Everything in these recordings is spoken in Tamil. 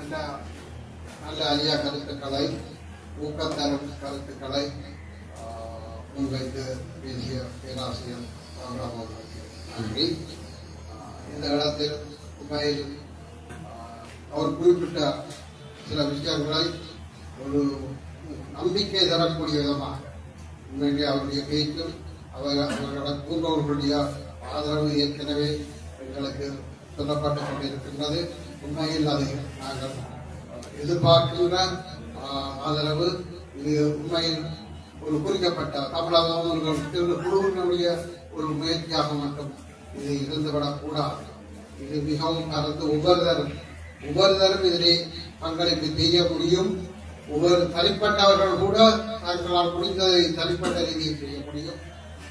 நல்ல நல்ல ஐயா கருத்துக்களை ஊக்கத்தரும் கருத்துக்களை முன்வைத்து பேசிய பேராசிரியர் நன்றி. இந்த இடத்தில் உண்மையில் அவர் குறிப்பிட்ட சில விஷயங்களை ஒரு நம்பிக்கை தரக்கூடிய விதமாக உண்மையிலே அவருடைய பேச்சும் அவர் அவர்களோட கூறுபவர்களுடைய ஆதரவு ஏற்கனவே எங்களுக்கு சொல்லப்பட்டுக் கொண்டிருக்கின்றது. உண்மையில் அதை நாங்கள் எதிர்பார்க்கின்ற ஆதரவு இது உண்மையில் ஒரு குறிக்கப்பட்ட தமிழக குழுவினுடைய ஒரு முயற்சியாக மட்டும் இது இருந்துவிடக் கூடாது இது மிகவும் கலந்து ஒவ்வொருத்தரும் ஒவ்வொருத்தரும் இதிலே பங்களிப்பு செய்ய முடியும். ஒவ்வொரு தனிப்பட்டவர்கள் கூட தங்களால் முடிந்ததை தனிப்பட்ட ரீதியில் செய்ய முடியும்.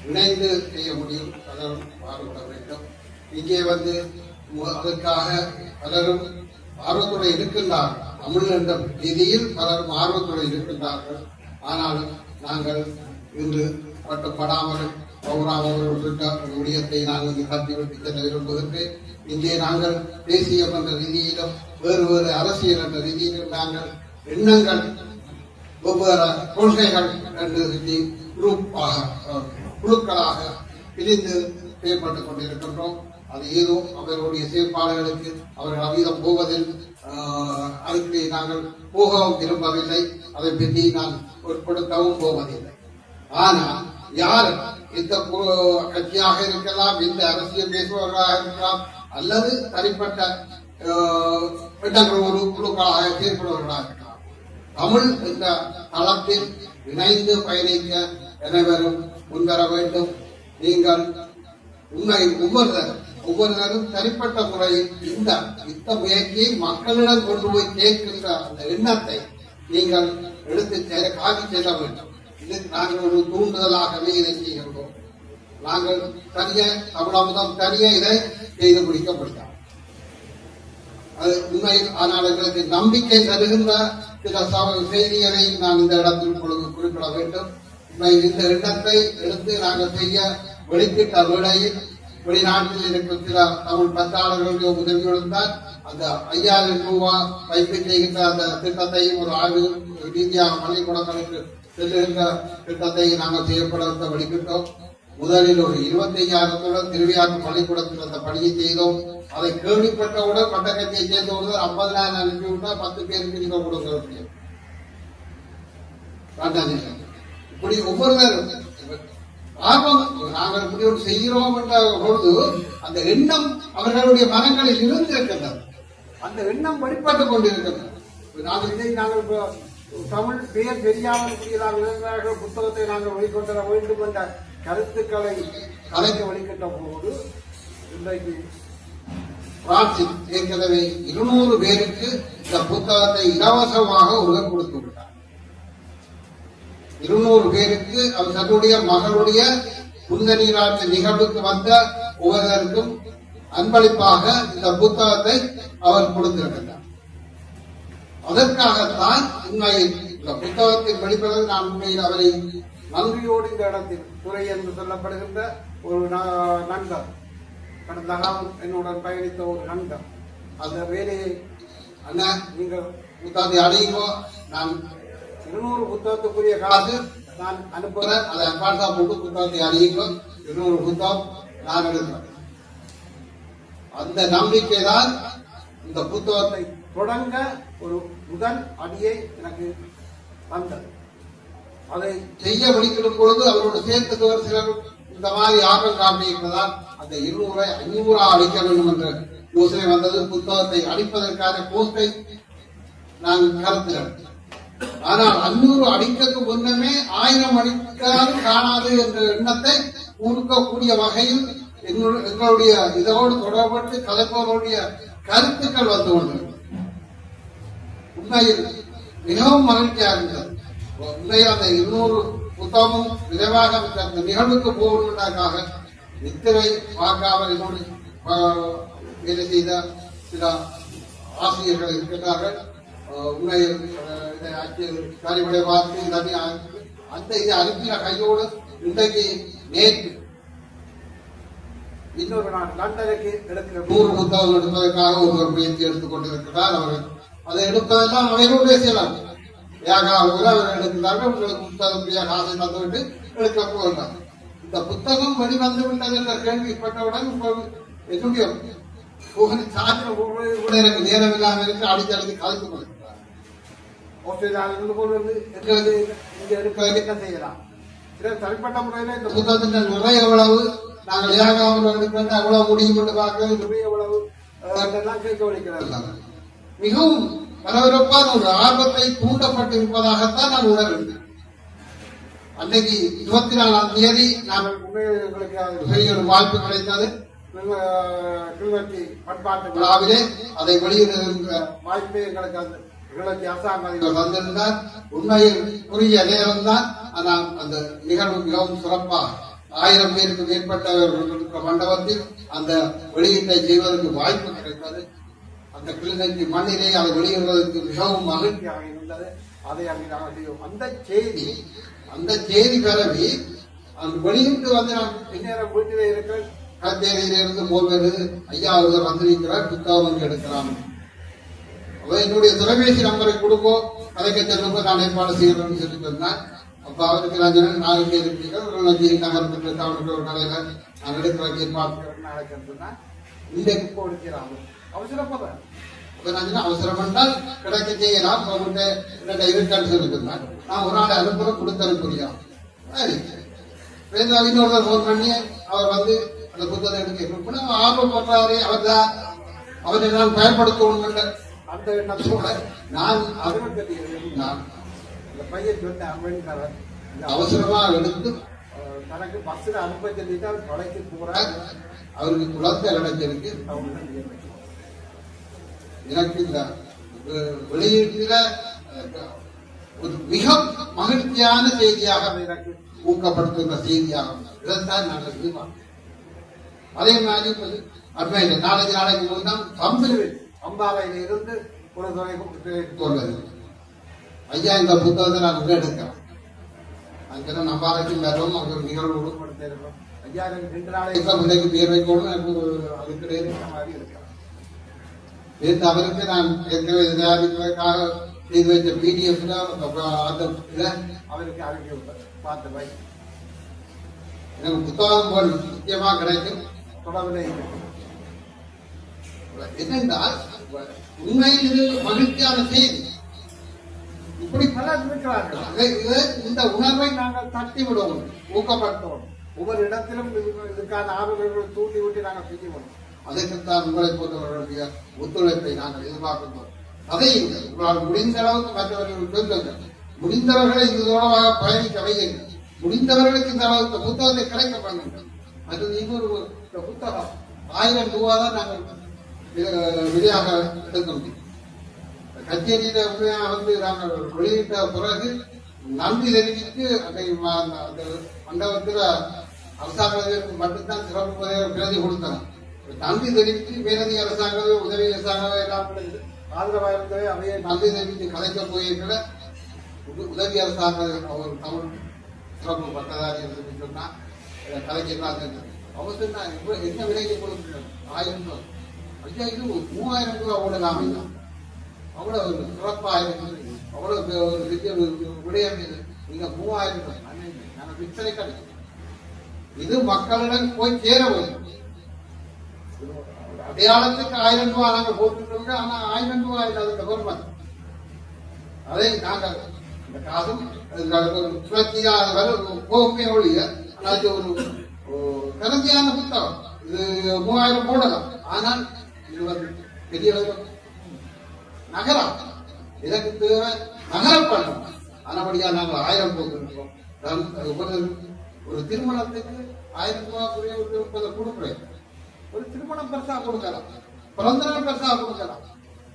இணைந்து செய்ய முடியும். பலரும் பாடுபட வேண்டும். இங்கே வந்து அதற்காக பலரும் ஆர்வத்துடன் இருக்கின்றார்கள். தமிழ் என்ற ரீதியில் பலரும் ஆர்வத்துடன் இருக்கின்றார்கள். ஆனாலும் நாங்கள் இன்று பட்டுப்படாமலும் பௌராமல் உள்ளிட்ட முடியத்தை நாங்கள் இங்கு செல்ல விரும்புகின்றேன் இங்கே நாங்கள் தேசியம் என்ற ரீதியிலும் வேறு வேறு அரசியல் என்ற ரீதியிலும் நாங்கள் எண்ணங்கள் வெவ்வேறு கொள்கைகள் என்று குரூப்பாக குழுக்களாக பிரிந்து செயல்பட்டுக் கொண்டிருக்கின்றோம். அது ஏதோ அவர்களுடைய செயற்பாடுகளுக்கு அவர்கள் அவீதம் போவதில் அதுக்கு நாங்கள் போகவும் விரும்பவில்லை. அதை பற்றி நான் பொருட்படுத்தவும் போவதில்லை. ஆனால் யார் எந்த கட்சியாக இருக்கலாம் எந்த அரசியல் பேசுபவர்களாக இருக்கலாம் அல்லது தனிப்பட்ட எண்ணங்கள் ஒரு குழுக்களாக செயற்படுபவர்களாக இருக்கலாம். தமிழ் என்ற தளத்தில் இணைந்து பயணிக்க அனைவரும் முன்வர வேண்டும். நீங்கள் உண்மை ஒவ்வொருத்தரும் ஒவ்வொருத்தரும் தனிப்பட்ட முறையில் இந்த யுத்த முயற்சியை மக்களிடம் கொண்டு போய் சேர்க்கின்ற அந்த எண்ணத்தை நீங்கள் எடுத்து சேர காட்டி செல்ல வேண்டும். இது நாங்கள் ஒரு தூண்டுதலாகவே இதை செய்கின்றோம். நாங்கள் தனியே தமிழமுதம் தனியே இதை செய்து முடிக்க முடியும் அது உண்மையில் ஆனால் எங்களுக்கு நம்பிக்கை தருகின்ற சில சவ- செய்திகளை நான் இந்த இடத்தில் உங்களுக்கு குறிப்பிட வேண்டும். உண்மையில் இந்த எண்ணத்தை எடுத்து நாங்கள் செய்ய வெளிக்கிட்ட வேளையில் வெளிநாட்டில் இருக்கும் சில தமிழ் பற்றாளர்களுடைய உதவியுடன் தான் அந்த ஐயாயிரம் ரூபாய் வைப்பு செய்கின்ற அந்த திட்டத்தையும் ஒரு ஆய்வு ரீதியாக பள்ளிக்கூடங்களுக்கு செல்லுகின்ற திட்டத்தை நாங்கள் செய்யப்பட வெளிக்கிட்டோம் முதலில் ஒரு இருபத்தி ஐயாயிரத்துடன் திருவிழாக்கு பள்ளிக்கூடத்தில் அந்த பணியை செய்தோம். அதை கேள்விப்பட்டவுடன் மட்டக்கட்சியை சேர்ந்தவுடன் ஐம்பதாயிரம் அனுப்பிவிட்டா பத்து பேருக்கு நீங்கள் கொடுக்க முடியும். இப்படி ஒவ்வொரு இப்படி ஒவ்வொருவரும் ஆர்வம் நாங்கள் முடிவு செய்கிறோம் என்ற பொழுது அந்த எண்ணம் அவர்களுடைய மனங்களில் இருந்திருக்கின்றது. அந்த எண்ணம் வழிபட்டு கொண்டிருக்கின்றது. நாங்கள் இதை நாங்கள் இப்போ தமிழ் பெயர் தெரியாமல் கூடியதாக இளைஞர்கள் புத்தகத்தை நாங்கள் வெளிக்கொண்டு வேண்டும் என்ற கருத்துக்களை கலைக்க வெளிக்கிட்ட போது இன்றைக்கு பிரான்சில் ஏற்கனவே இருநூறு பேருக்கு இந்த புத்தகத்தை இலவசமாக ஒருவர் கொடுத்து விட்டார் இருநூறு பேருக்கு அவர் தன்னுடைய மகளுடைய புனித நீராட்டு நிகழ்வுக்கு வந்த ஒவ்வொருவருக்கும் அன்பளிப்பாக இந்த புத்தகத்தை அவர் கொடுத்திருக்கின்றார். அதற்காகத்தான் உண்மையில் இந்த புத்தகத்தை வெளிப்படையில் நான் உண்மையில் அவரை நன்றியோடு இந்த இடத்தில் துறை என்று சொல்லப்படுகின்ற ஒரு ந- நண்பர் கடந்த காலம் என்னுடன் பயணித்த ஒரு நண்பர். அந்த வேலையை அண்ணா நீங்கள் புத்தகத்தை அடையுங்கோ? நான் இருநூறு புத்தகத்துக்குரிய காசு நான் அனுப்புகிறேன் அதை அட்வான்ஸா போட்டு புத்தகத்தை அடையுங்கோ இருநூறு புத்தகம் நான் எடுக்கிறேன். அந்த நம்பிக்கை தான் இந்த புத்தகத்தை தொடங்க ஒரு முதல் அடியை எனக்கு வந்தது அதை செய்ய வெளிக்கிடும் பொழுது அவரோட சேர்த்து ஒரு சிலர் இந்த மாதிரி ஆர்வம் காட்டியிருந்ததால் அந்த இருநூறை ஐநூறா அளிக்க வேண்டும் என்ற யோசனை வந்தது. புத்தகத்தை அளிப்பதற்கான போஸ்டை நான் கருத்துகிறேன் ஆனால் அன்னூறு அடிக்கக்கு முன்னமே ஆயிரம் அடிக்காது காணாது என்ற எண்ணத்தை கொடுக்கக்கூடிய வகையில் எங்களுடைய இதோடு தொடர்பட்டு கலைப்பவர்களுடைய கருத்துக்கள் வந்து கொண்டிருந்தது உண்மையில் மிகவும் மகிழ்ச்சியாக இருந்தது உண்மையில் அந்த இருநூறு புத்தகமும் விரைவாக அந்த நிகழ்வுக்கு போவதற்காக நித்திரை பார்க்காமல் என்னோடு வேலை செய்த சில ஆசிரியர்கள் இருக்கின்றார்கள். ஆஹ், உண்மையில் ஆஹ், பார்த்து இதை அந்த இதை அனுப்பின கையோடு இன்றைக்கு நேற்று இன்னொரு நாள் லண்டனுக்கு எடுக்கிற நூறு புத்தகம் எடுப்பதற்காக ஒருவர் முயற்சி எடுத்துக் கொண்டிருக்கிறார் அவர் அதை எடுப்பதெல்லாம் அவர்களுடைய செயலாக ஏகாவில் அவர் எடுக்கிறார்கள் உங்களுக்கு புத்தகத்துடைய காசை தந்துவிட்டு எடுக்க போகிறார் இந்த புத்தகம் வெளிவந்து விட்டது என்ற கேள்விப்பட்டவுடன் என்னுடைய சாத்திரம் கூட எனக்கு நேரம் இல்லாமல் இருக்கு அடிக்கடி கலந்து கொள்கிறார் இருந்து கொண்டு வந்து எங்களுக்கு இங்க எடுக்க என்ன செய்யலாம்? சில தனிப்பட்ட முறையில இந்த புத்தகத்தின் நிறைய எவ்வளவு? நாங்கள் ஏகாவில் எடுக்கின்ற எவ்வளவு முடியும் என்று பார்க்க புத்தகம் எவ்வளவு? அஹ், இதெல்லாம் கேட்க வலிக்கிறாங்க. மிகவும் பரபரப்பான ஒரு ஆர்வத்தை தூண்டப்பட்டிருப்பதாகத்தான் நான் உணர்கிறேன். அன்னைக்கு இருபத்தி நாலாம் தேதி எங்களுக்கு அது பெரிய ஒரு வாய்ப்பு கிடைத்தது. கிளர்ச்சி பண்பாட்டு விழா விழாவிலே அதை வெளியிடுகின்ற வாய்ப்பே எங்களுக்கு அந்த கிளர்ச்சி அரசாங்க இவர் வந்திருந்தார் உண்மையில் குறுகிய நேரம் தான் ஆனால் அந்த நிகழ்வு மிகவும் சிறப்பாக ஆயிரம் பேருக்கு மேற்பட்டவர்கள் இருக்கிற மண்டபத்தில் அந்த வெளியீட்டை செய்வதற்கு வாய்ப்பு கிடைத்தது. அந்த கிளிநொச்சி மண்ணிலே அதை வெளியிடுவதற்கு மிகவும் மகிழ்ச்சியாக இருந்தது. அதை அங்கே நாங்கள் செய்வோம் அந்த செய்தி அந்த செய்தி பரவி அந்த வெளியிட்டு வந்து நான் இந்நேரம் வீட்டிலே இருக்கிறேன். கச்சேரியிலிருந்து போவது ஐயா ஒருவர் வந்திருக்கிறார் புத்தகம் எடுக்கிறான். என்னுடைய தொலைபேசி நம்பரை கொடுக்கோ கதைக்க செல்லுங்க நான் ஏற்பாடு செய்யறேன்னு சொல்லி சொன்னேன் அப்ப அவருக்கு நான் சொன்னேன் நான் இங்கே இருக்கிறேன் நகரத்துக்கு அவருக்கு ஒரு கடையில நான் எடுக்கிற ஏற்பாடு நடக்கிறதுனா சொன்னா இன்றைக்கு கொடுக்கிறாங்க அவசரப்படுற நான் சொன்னேன் அவசரம் என்றால் கிடைக்க செய்யலாம் உங்கள்கிட்ட என்னோட இருக்கான்னு சொல்லி சொன்னேன் நான் ஒரு நாள் அனுப்புற கொடுத்து அனுப்புறியா சரி இன்னொருத்தர் ஃபோன் பண்ணி அவர் வந்து அந்த புத்தகம் எடுக்க கொடுப்பேன் அவர் ஆர்வப்படுறாரு அவர் தான் அவர் என்னால் பயன்படுத்தணும் அந்த எண்ணத்தோட நான் தெரியும் நான். இந்த பையன் சொன்ன அமெரிக்காரர் அவசரமா எடுத்து தனக்கு பஸ்ல அனுப்ப சொல்லிட்டு அவர் கொலைக்கு போறார். அவருக்கு குழந்தை கிடைச்சிருக்கு எனக்கு இந்த வெளியீட்டுல ஒரு மிக மகிழ்ச்சியான செய்தியாக எனக்கு ஊக்கப்படுத்துகிற செய்தியாகும் இதைத்தான் நாங்கள் எதிர்பார்க்கிறோம் அதே மாதிரி அண்மையில் நாளைக்கு நாளைக்கு முன்னால் தமிழ் அம்பாவையில இருந்து ஒரு துறை சொல்றது ஐயா இந்த புத்தகத்தை நான் உள்ள எடுக்கிறேன். அங்கே நம்ம ஆராய்ச்சி வரும் அங்கே ஒரு நிகழ்வு கொடுத்திருக்கோம் ஐயா ரெண்டு நாளை பிள்ளைக்கு பேர் வைக்கணும் எனக்கு அதுக்கு மாதிரி இருக்கிறோம் நேற்று அவருக்கு நான் ஏற்கனவே தயாரிப்பதற்காக செய்து வைத்த பிடிஎஃப்ல அந்த இதை அவருக்கு அறிக்கை பார்த்த பை எனக்கு புத்தகம் போல் முக்கியமா கிடைக்கும். தொடர்பில் இருக்கு. என்னென்றால் உண்மையில் இது மகிழ்ச்சியான செய்தி. இப்படி பல பலர் இருக்கிறார்கள். இதை- இதை- இந்த உணர்வை நாங்கள் தட்டி விடுவோம் ஊக்கப்படுத்துவோம். ஒவ்வொரு இடத்திலும் இது- இதுக்கான ஆர்வலர்களை தூண்டி விட்டு நாங்கள் செய்யணும் அதற்குத்தான் உங்களை போன்றவர்களுடைய ஒத்துழைப்பை நாங்கள் எதிர்பார்க்கின்றோம். அதை உங்களால் முடிந்த அளவுக்கு மற்றவர்கள் சொல்லுங்கள் முடிந்தவர்களை இது தொடர்பாக பயணிக்க வையுங்கள். முடிந்தவர்களுக்கு இந்த அளவுக்கு புத்தகத்தை கிடைக்க பண்ணுங்கள். அது இன்னொரு இந்த புத்தகம். ஆயிரம் ரூபா தான் நாங்கள் விதையாக விலையாக எடுக்க முடியும் கச்சேரியில வந்து நாங்கள் வெளியிட்ட பிறகு நன்றி தெரிவித்து அதை அந்த மண்டபத்தில் அரசாங்கத்திற்கு மட்டும்தான் சிறப்பு பிரதி கொடுத்தனர். நன்றி தெரிவித்து மேலதி அரசாங்கமே உதவி அரசாங்கமே எல்லாம் ஆதரவாக இருந்தவை அவையை நன்றி தெரிவித்து கலைக்க போயிருக்கிற உதவி அரசாங்கம் அவர் தமிழ் சிறப்பு பட்டதாரி என்று சொன்னால் சொன்னா இதை கலைக்கிறாங்க என்ன விலைக்கு கொடுக்குறோம் ஆயிரம் ரூபாய். ஐயா இது மூவாயிரம் ரூபாய் ஓடலாம் ஐயா அவ்வளோ ஒரு சிறப்பாயிரம் அவ்வளவு பெ- ஒரு பெரிய விடயம் இது. நீங்க மூவாயிரம் ரூபாய். அன்னை, நாங்க விற்பனை கிடைக்கும் இது மக்களிடம் போய் சேர வேண்டும் அடையாளத்துக்கு ஆயிரம் ரூபாய் நாங்கள் போட்டுருக்கோங்க ஆனால் ஆயிரம் ரூபாய் இல்லை இல்லாத கவர்மெண்ட் அதை நாங்கள் இந்த காசும் அதுக்கு சுழற்சியாக வர போகுமே ஒழிய ஆனால் ஒரு ஒரு புத்தகம். இது மூவாயிரம் போடலாம். ஆனால் இது பெரிய அளவு நகரம். இதற்கு தேவை நகரம் பண்ணணும் நாங்கள் ஆயிரம் போட்டுருக்கோம் ஒரு திருமணத்துக்கு ஆயிரம் ரூபாய் ஒரு முப்பது கொடுக்குறேன். ஒரு திருமணம் பெருசா கொடுக்கலாம். பிறந்த நாள் பெருசா கொடுக்கலாம்.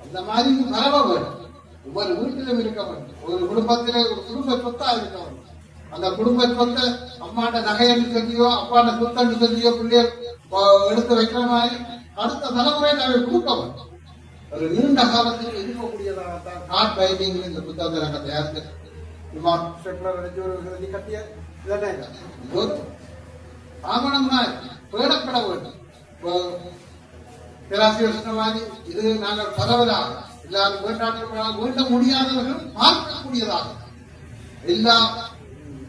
அந்த மாதிரி பரவ வேணும். ஒவ்வொரு வீட்டிலும் இருக்க வேண்டும் ஒரு குடும்பத்திலே ஒரு குடும்ப சொத்தா இருக்க வேண்டும் அந்த குடும்ப சொத்தை அம்மாட்ட நகைன்னு சொல்லியோ அப்பாண்ட சொத்தன்னு சொல்லியோ பிள்ளைகள் பிள்ளைய எடுத்து வைக்கிற மாதிரி அடுத்த தலைமுறை நாங்கள் வேண்டும். ஒரு நீண்ட காலத்துக்கு இருக்கக்கூடியதாகத்தான் காட் பைண்டிங் இந்த புத்தகத்தை நாங்கள் தயாரித்து ஸ்டெப்லர் அடிச்சு ஒரு எழுதி கட்டிய இதெல்லாம் இல்லை ஆவணம்னா பேடப்பட வேண்டும். பேராசிரியர் சொன்ன மாதிரி இது நாங்கள் பரவலாக எல்லாரும் வேண்டாம் வேண்ட முடியாதவர்களும் பார்க்கக்கூடியதாக. எல்லா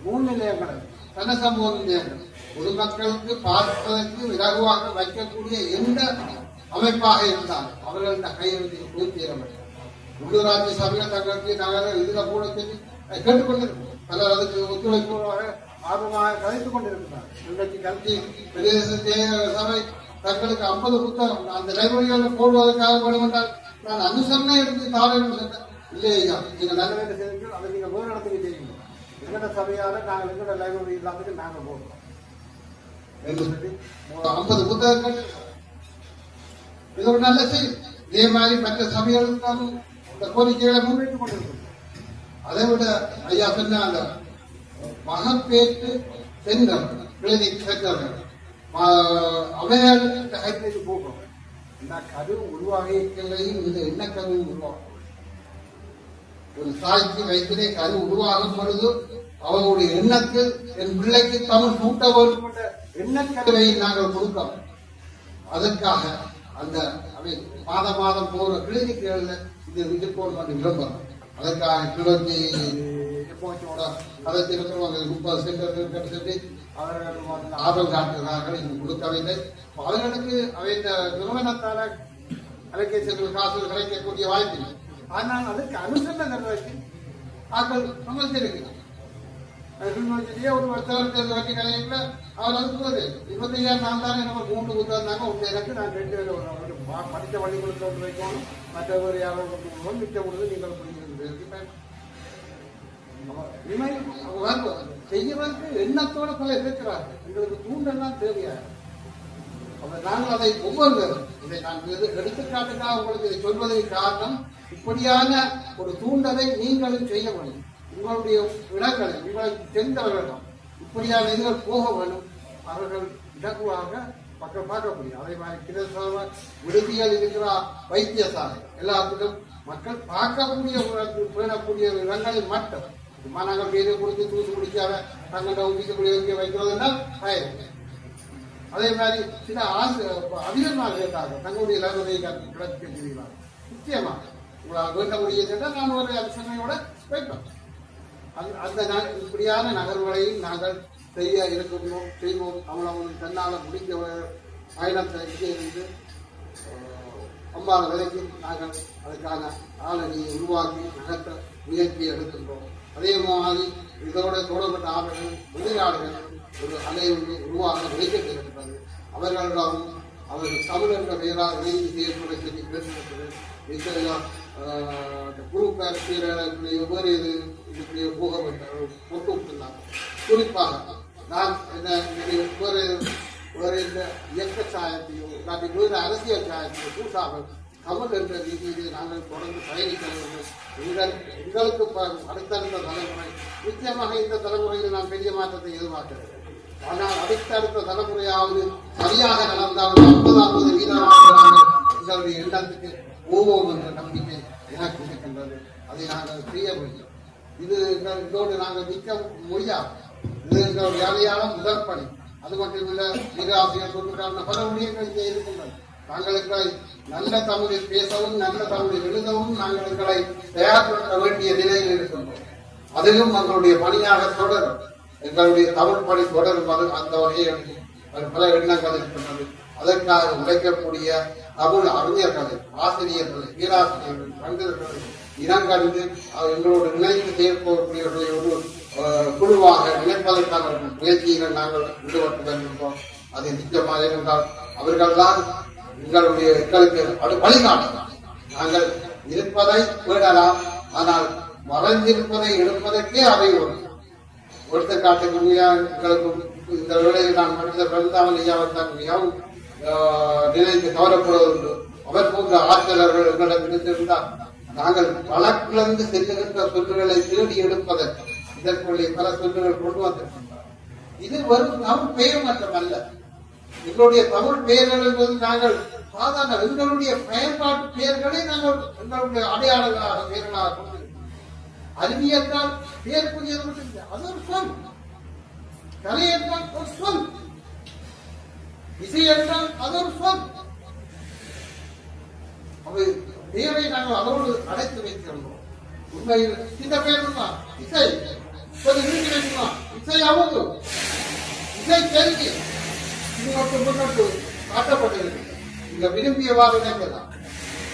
மூணு நிலையங்கள். சனசமூக நிலையங்கள். பொதுமக்களுக்கு பார்ப்பதற்கு இலகுவாக வைக்கக்கூடிய எந்த அமைப்பாக இருந்தாலும் அவர்கள் இந்த கையெழுத்தில் போய் தீர முடியும் உள்ளூராட்சி சபையில் தங்களுக்கு நகர இதுல கூட சொல்லி கேட்டுக்கொண்டிருக்கிறோம் பலர் அதுக்கு ஒத்துழைப்பு ஆர்வமாக கலைத்துக் கொண்டிருக்கிறார் இன்றைக்கு கல்வி பிரதேச சபை தங்களுக்கு ஐம்பது புத்தகம். அந்த லைப்ரரியில் போடுவதற்காக வேணும் என்றால் நான் அனுசரணை எடுத்து தாரேன் சொன்னேன் இல்லையா நீங்க நல்ல வேலை செய்யுங்கள் அதை நீங்க வேறு இடத்துக்கு செய்யுங்க எங்கட சபையால நாங்கள் எங்கட லைப்ரரி இல்லாமல் நாங்கள் போடுறோம். என்று சொல்லி ஐம்பது புத்தகங்கள் இது ஒரு நல்ல செய்தி இதே மாதிரி மற்ற சபைகளுக்கான இந்த கோரிக்கைகளை முன்வைத்துக் கொண்டிருக்கிறோம் அதை விட ஐயா சொன்ன அந்த மகப்பேற்று பெண்கள் கிளினிக் சென்றவர்கள் அவையால் கைப்பற்றி போகிறோம் இந்த கரு உருவாகி வாழ்க்கைகளையும் இந்த எண்ணக்கருவும் உருவாகும் ஒரு தாய்க்கு வயிற்றிலே கரு உருவாகும் பொழுது அவங்களுடைய எண்ணத்தில் என் பிள்ளைக்கு தமிழ் கூட்ட வேண்டும் என்ற எண்ணக்கருவை நாங்கள் கொடுக்கிறோம்? அதற்காக அந்த அவை மாத மாதம் போற கிளினிக்குகள்ல இது இது போன்ற விளம்பரம். அதற்காக கிளர்ச்சி எப்போச்சோட அதை இருக்கிறவங்க முப்பது சென்டர் சொல்லி அவர்கள் வந்து ஆர்வம் காட்டுகிறார்கள். இது கொடுக்கவில்லை. அவர்களுக்கு அவை இந்த நிறுவனத்தால அலைபேசிகள் காசு கிடைக்கக்கூடிய வாய்ப்பு இல்லை. ஆனால் அதுக்கு அனுசரணை நிறைவேற்றி ஆக்கள் சமர்த்திருக்கிறார் கிளிநொச்சியிலேயே ஒரு ஒருத்தர் வட்டி அவர் அனுப்புவது. இருபத்தையாயிரம் நான் தானே நம்ம மூன்று புத்தகம் உங்க எனக்கு எனக்கு நான் ரெண்டு பேரும் ஒரு ஒரு பா- படித்த பள்ளிக்கூடத்தில் ஒன்று வைக்கணும். மற்றவர் யாரோ கொண்டு போகணும். மிச்ச பொழுது நீங்கள் படிக்கிறது இனிமேல் அவங்க எண்ணத்தோட பல இருக்கிறார்கள். எங்களுக்கு தூண்டெல்லாம் தேவையா? அப்ப நாங்கள் அதை ஒவ்வொருவரும் இதை நான் எது- எடுத்துக்காட்டுக்காக உங்களுக்கு இதை சொல்வதற்கு காரணம் இப்படியான ஒரு தூண்டலை நீங்களும் செய்ய முடியும் உங்களுடைய இடங்களில் உங்களுக்கு தெரிந்தவர்களிடம் இப்படியான இதில் போக வேண்டும் அவர்கள் இலகுவாக பக்கம் பார்க்க முடியும். அதே மாதிரி கிரசவ விடுதிகள் இருக்கிற வைத்தியசாலை எல்லாத்துக்கும் மக்கள் பார்க்கக்கூடிய பேணக்கூடிய இடங்களில் மட்டும் சும்மா நாங்கள் பேரை கொடுத்து தூசு குடிக்காத தங்கள்கிட்ட ஊசிக்கக்கூடிய வைக்கிறதுனா பயன் அதே மாதிரி சில ஆசு அதிகமாக கேட்டாங்க தங்களுடைய லைப்ரரியை கிடைக்க முடியலாம் நிச்சயமாக உங்களால் வேண்ட முடியுதுன்னா நான் ஒரு அனுசரணையோட வைப்பேன் அந்த அந்த இப்படியான நகர்வுகளையும் நாங்கள் செய்ய இருக்கின்றோம் செய்வோம். அவனவன் தன்னால் முடிந்த பயணம் பயணத்தை இருந்து அம்பாள் வரைக்கும் நாங்கள் அதுக்கான ஆளணியை உருவாக்கி நகர்த்த முயற்சி எடுக்கின்றோம். அதே மாதிரி இதோட தொடர்பட்ட ஆளுகள் வெளிநாடுகள் ஒரு அலை ஒன்று உருவாக நினைக்கப்பட்டிருக்கிறது அவர்களிடம் அவர்கள் தமிழ் என்ற பெயரால் இணைந்து செயல்பட சொல்லி பேசுகிறது இதெல்லாம் குரூப் வேறு இது இப்படி இதுக்குரிய போக போட்டு விட்டுருந்தாங்க குறிப்பாக நான் என்ன ஒரு ஒரு இந்த இயக்க சாயத்தையோ இல்லாட்டி வேறு அரசியல் சாயத்தையோ பூசாமல் தமிழ் என்ற ரீதியில் நாங்கள் தொடர்ந்து பயணிக்க வேண்டும். எங்கள் எங்களுக்கு அடுத்தடுத்த தலைமுறை நிச்சயமாக இந்த தலைமுறையில் நாம் பெரிய மாற்றத்தை எதிர்பார்க்கிறேன் ஆனால் அடுத்தடுத்த தலைமுறையாவது சரியாக நடந்தால் ஐம்பதாவது ஐம்பது எங்களுடைய எண்ணத்துக்கு போவோம் என்ற நம்பிக்கை எனக்கு இருக்கின்றது. அதை நாங்கள் செய்ய முடியும் இது எங்கள் இதோடு நாங்கள் நிற்க முடியாது இது எங்கள் அடையாளம் முதற்பணி அது மட்டும் இல்லை மிக ஆசிரியர் சொல்லுக்கான பல ஊழியர்கள் இங்கே இருக்கின்றன நாங்களுக்கு நல்ல தமிழில் பேசவும் நல்ல தமிழில் எழுதவும் நாங்கள் எங்களை தயார்படுத்த வேண்டிய நிலையில் இருக்கின்றோம். அதிலும் எங்களுடைய பணியாக தொடரும். எங்களுடைய தமிழ் பணி தொடரும். அது அந்த வகையில் பல எண்ணங்கள் இருக்கின்றது. அதற்காக உழைக்கக்கூடிய தமிழ் அறிஞர்களை ஆசிரியர்களை பேராசிரியர்கள் பண்டிதர்களை இனங்கண்டு அஹ், எங்களோடு இணைந்து செயற்படக்கூடியவர்களை ஒரு குழுவாக நினைப்பதற்கான முயற்சியில் நாங்கள் ஈடுபட்டு வருகின்றோம் அது நிச்சயமாக இருந்தால் அவர்கள்தான் எங்களுடைய எங்களுக்கு அடு- வழிகாட்டுகிறார் நாங்கள் இருப்பதை தேடலாம் ஆனால் மறைந்திருப்பதை எடுப்பதற்கே அவை ஒரு எடுத்துக்காட்டு எங்களுக்கு இந்த வேளையில் நான் மனித பிறந்தாமல் ஐயாவத்தான் மிகவும் நினைத்து கவரப்படுவதுண்டு அவர் போன்ற ஆற்றலர்கள் எங்களிடம் இருந்திருந்தால் நாங்கள் வழக்கிழந்து செல்லுகின்ற சொல்லுகளை தேடி எடுப்பதற்கு இதற்குள்ளே பல சொல்லுகள் கொண்டு வந்திருக்கின்றனர் இது வெறும் தமிழ் பெயர் மட்டுமல்ல. எங்களுடைய தமிழ் பெயர்கள் என்பது நாங்கள் சாதாரண எங்களுடைய பயன்பாட்டு பெயர்களை நாங்கள் எங்களுடைய அடையாளங்களாக பெயர்களாக கொண்டிருக்கிறோம் பெயர் புரியது மட்டும் இல்லை அது ஒரு சொல். கலை என்றால் ஒரு சொல். இசை என்றால் அது ஒரு சொல். அவை பெயரை நாங்கள் அதோடு அடைத்து வைத்திருந்தோம். உண்மையில் இந்த பெயர் தான் இசை. இப்போது இருக்கிறீங்களா இசை அமுது இசை கேள்வி முன்னோட்டு முன்னோட்டு காட்டப்பட்டிருக்கிறது இந்த விரும்பியவாறு இணைக்கலாம்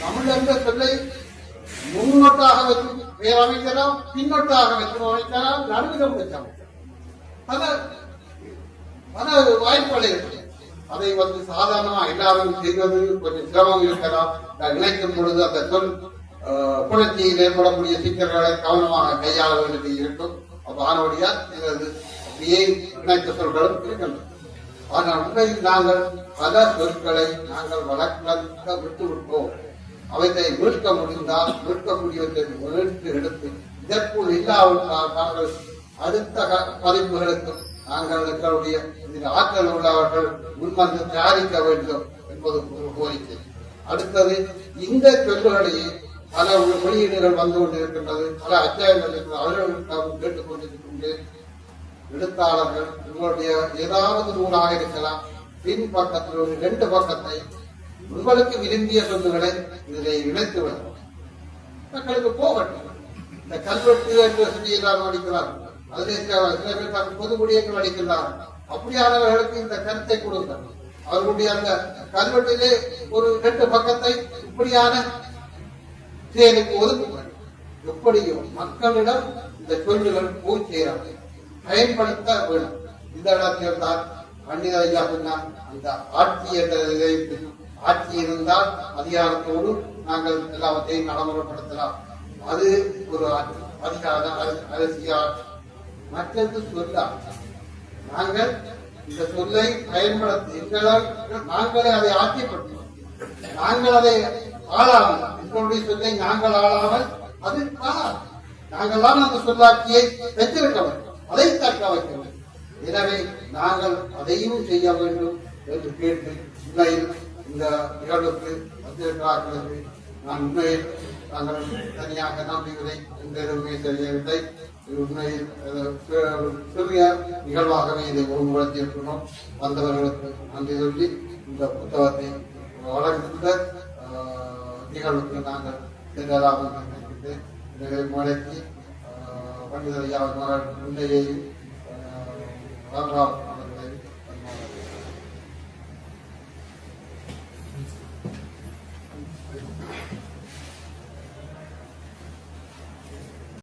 தமிழ் என்ற சொல்லை முன்னோட்டாக வைத்து பெயர் அமைக்கலாம் பின்னோட்டாக வைத்து அமைக்கலாம் நடுவிலும் வைத்து அமைக்கலாம். பல பல வாய்ப்புகளை இருக்கிறது அதை வந்து சாதாரணமா எல்லாரும் செய்வது கொஞ்சம் சிரமம் இருக்கலாம். நினைக்கும் பொழுது அந்த சொல் புணர்ச்சியில் ஏற்படக்கூடிய சிக்கல்களை கவனமாக கையாள வேண்டியது இருக்கும். அப்ப ஆனோடியால் இது அப்படியே இணைத்த சொல்களும் இருக்கின்றன. ஆனால் உண்மையில் நாங்கள் பல சொற்களை நாங்கள் வழக்க விட்டு விட்டோம் அவற்றை மீட்க முடிந்தால் மீட்கக்கூடியவற்றை மீட்டு எடுத்து இதற்குள் இல்லாவிட்டால் நாங்கள் அடுத்த பதிப்புகளுக்கும் நாங்கள் எங்களுடைய இதில் ஆற்றல் உள்ளவர்கள் முன்வந்து தயாரிக்க வேண்டும் என்பது ஒரு கோரிக்கை. அடுத்தது இந்த சொல்லுகளையே பல வெளியீடுகள் வந்து கொண்டிருக்கின்றது பல அத்தியாயங்கள் இருக்கிறது. அவர்களிடம் கேட்டுக் எழுத்தாளர்கள் உங்களுடைய ஏதாவது நூலாக இருக்கலாம். பின் பக்கத்தில் ஒரு ரெண்டு பக்கத்தை உங்களுக்கு விரும்பிய சொல்லுகளை இதிலே இணைத்து விடலாம் மக்களுக்கு போகட்டும். இந்த கல்வெட்டு என்று சொல்லி எல்லாரும் அடிக்கிறார்கள் அதிலே சில பேர் பொது குடியேற்றம் அடிக்கிறார்கள் அப்படியானவர்களுக்கு இந்த கருத்தை கொடுங்கள். அவர்களுடைய அந்த கல்வெட்டிலே ஒரு ரெண்டு பக்கத்தை இப்படியான செயலுக்கு ஒதுக்குங்கள். எப்படியோ மக்களிடம் இந்த சொல்லுகள் போய் சேரும் பயன்படுத்த வேண்டும் இந்த இடத்தில் தான் பண்டித ஐயா சொன்னார் அந்த ஆட்சி என்ற ஆட்சி இருந்தால் அதிகாரத்தோடு நாங்கள் எல்லாவற்றையும் நடைமுறைப்படுத்தலாம். அது ஒரு ஆட்சி அதிகார அரசு- அரசியல் ஆட்சி. மற்றது சொல்ல ஆட்சி. நாங்கள் இந்த சொல்லை பயன்படுத்தி எங்களால் நாங்களே அதை ஆட்சிப்படுத்தோம் நாங்கள் அதை ஆளாமல் எங்களுடைய சொல்லை நாங்கள் ஆளாமல் அது ஆளாது. நாங்கள் தான் அந்த சொல்லாட்சியை பெற்றிருக்க வேண்டும். அதை தக்க வைக்கவர் எனவே நாங்கள் அதையும் செய்ய வேண்டும் என்று கேட்டு உண்மையில் இந்த நிகழ்வுக்கு வந்திருக்கிறார்களுக்கு நான் உண்மையில் நாங்கள் தனியாக நம்பியதை எந்த எதுவுமே தெரியவில்லை உண்மையில் சிறிய நிகழ்வாகவே இதை ஒருமுகப்படுத்தியிருக்கிறோம் வந்தவர்களுக்கு நன்றி சொல்லி இந்த புத்தகத்தை வளர்ந்த நிகழ்வுக்கு நாங்கள் சென்றதாக நினைக்கின்றேன். எனவே முறைக்கு பண்டிதர் ஐயா முன்னையையும் ராம்ராவ்